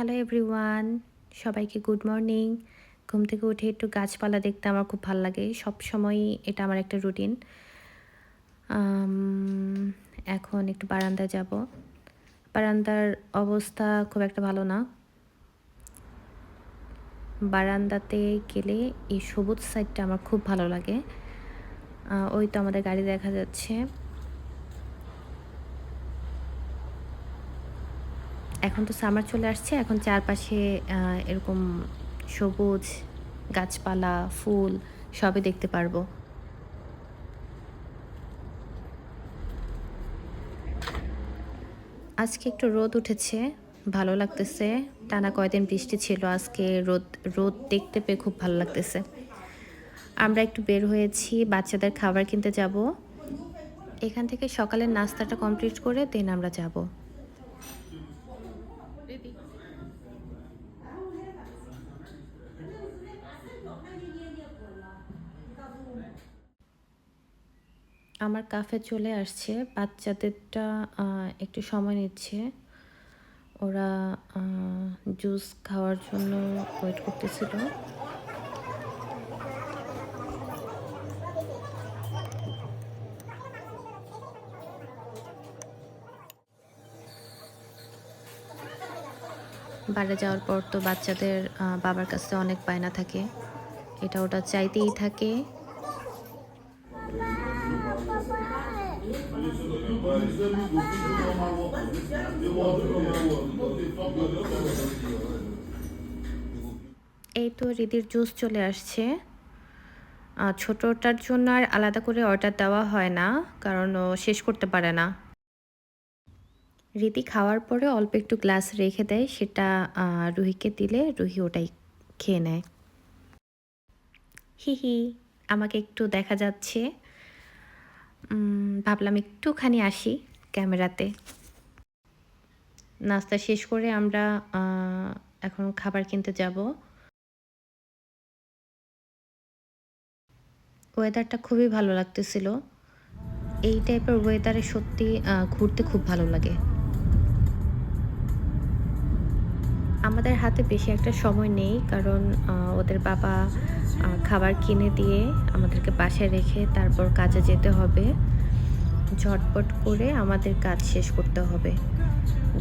Hello everyone সবাইকে good morning ঘুম থেকে উঠে একটু গাছপালা দেখতে আমার খুব ভালো লাগে। সব সময়ই এটা আমার একটা রুটিন এখন একটু বারান্দায় যাব। বারান্দার অবস্থা খুব একটা ভালো না। বারান্দাতে গেলে এই সবুজ সাইডটা আমার খুব ভালো লাগে। ওই তো আমাদের গাড়ি দেখা যাচ্ছে। এখন তো সামার চলে আসছে, এখন চারপাশে এরকম সবুজ গাছপালা, ফুল সবই দেখতে পারব। আজকে একটু রোদ উঠেছে, ভালো লাগতেছে। টানা কয়দিন বৃষ্টি ছিল, আজকে রোদ রোদ দেখতে পেয়ে খুব ভালো লাগতেছে। আমরা একটু বের হয়েছি, বাচ্চাদের খাবার কিনতে যাব। এখান থেকে সকালের নাস্তাটা কমপ্লিট করে দেন আমরা যাব। আমার কাফে চলে আসছে। বাচ্চাদেরটা একটু সময় নিচ্ছে। ওরা জুস খাওয়ার জন্য ওয়েট করতেছিল। বাইরে যাওয়ার পর তো বাচ্চাদের বাবার কাছে অনেক বায়না থাকে। এটা ওটা চাইতেই থাকে। এই তো রিদির জুস চলে আসছে। ছোটটার জন্য আর আলাদা করে অর্ডার দেওয়া হয় না, কারণ ও শেষ করতে পারে না। রীতি খাওয়ার পরে অল্প একটু গ্লাস রেখে দেয়, সেটা রুহিকে দিলে রুহি ওটাই খেয়ে নেয়। হি হি, আমাকে একটু দেখা যাচ্ছে। ভাবলাম একটুখানি আসি ক্যামেরাতে। নাস্তা শেষ করে আমরা এখন খাবার কিনতে যাব। ওয়েদারটা খুবই ভালো লাগতেছিল। এই টাইপের ওয়েদারে সত্যি ঘুরতে খুব ভালো লাগে। আমাদের হাতে বেশি একটা সময় নেই, কারণ ওদের বাবা খাবার কিনে দিয়ে আমাদেরকে বাসায় রেখে তারপর কাজে যেতে হবে। ঝটপট করে আমাদের কাজ শেষ করতে হবে।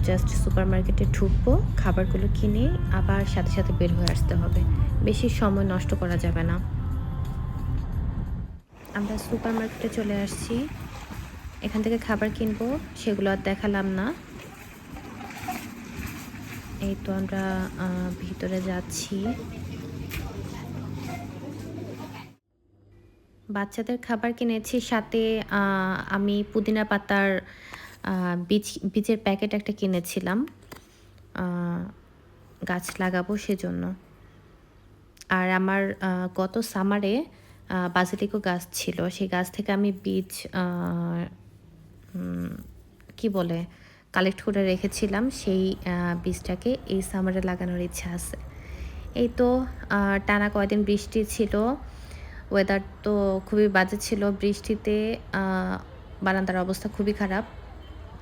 জাস্ট সুপার মার্কেটে ঢুকবো, খাবারগুলো কিনে আবার সাথে সাথে বের হয়ে আসতে হবে। বেশি সময় নষ্ট করা যাবে না। আমরা সুপার মার্কেটে চলে আসছি। এখান থেকে খাবার কিনবো, সেগুলো আর দেখালাম না। এই তো আমরা ভিতরে যাচ্ছি। বাচ্চাদের খাবার কিনেছি, সাথে আমি পুদিনা পাতার বীজ, বীজের প্যাকেট একটা কিনেছিলাম। গাছ লাগাবো সেজন্য। আর আমার গত সামারে বাজিলিকো গাছ ছিল। সেই গাছ থেকে আমি বীজ কি বলে কালেক্ট করে রেখেছিলাম, সেই বীজটাকে এই সামারে লাগানোর ইচ্ছা আছে। এই তো টানা কয়দিন বৃষ্টি ছিল ওয়েদার তো খুবই বাজে ছিল। বৃষ্টিতে বারান্দার অবস্থা খুবই খারাপ।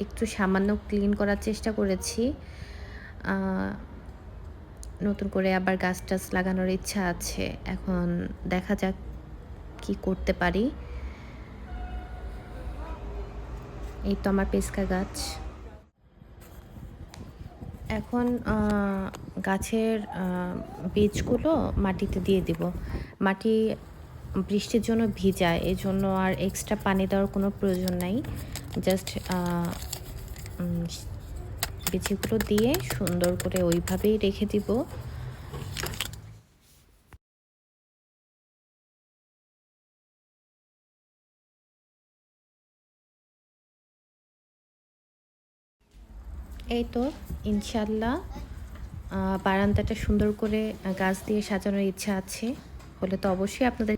একটু সামান্য ক্লিন করার চেষ্টা করেছি। নতুন করে আবার গাছ টাছ লাগানোর ইচ্ছা আছে। এখন দেখা যাক কি করতে পারি। এই তো আমার পেস্কা গাছ। এখন গাছের বীজগুলো মাটিতে দিয়ে দিব। মাটি বৃষ্টির জন্য ভিজায় এই জন্য আর এক্সট্রা পানি দেওয়ার কোনো প্রয়োজন নাই। জাস্ট বীজগুলো দিয়ে সুন্দর করে ওইভাবেই রেখে দিব। এই তো ইনশাল্লাহ বারান্দাটা সুন্দর করে গাছ দিয়ে সাজানোর ইচ্ছা আছে, হলে তো অবশ্যই আপনাদের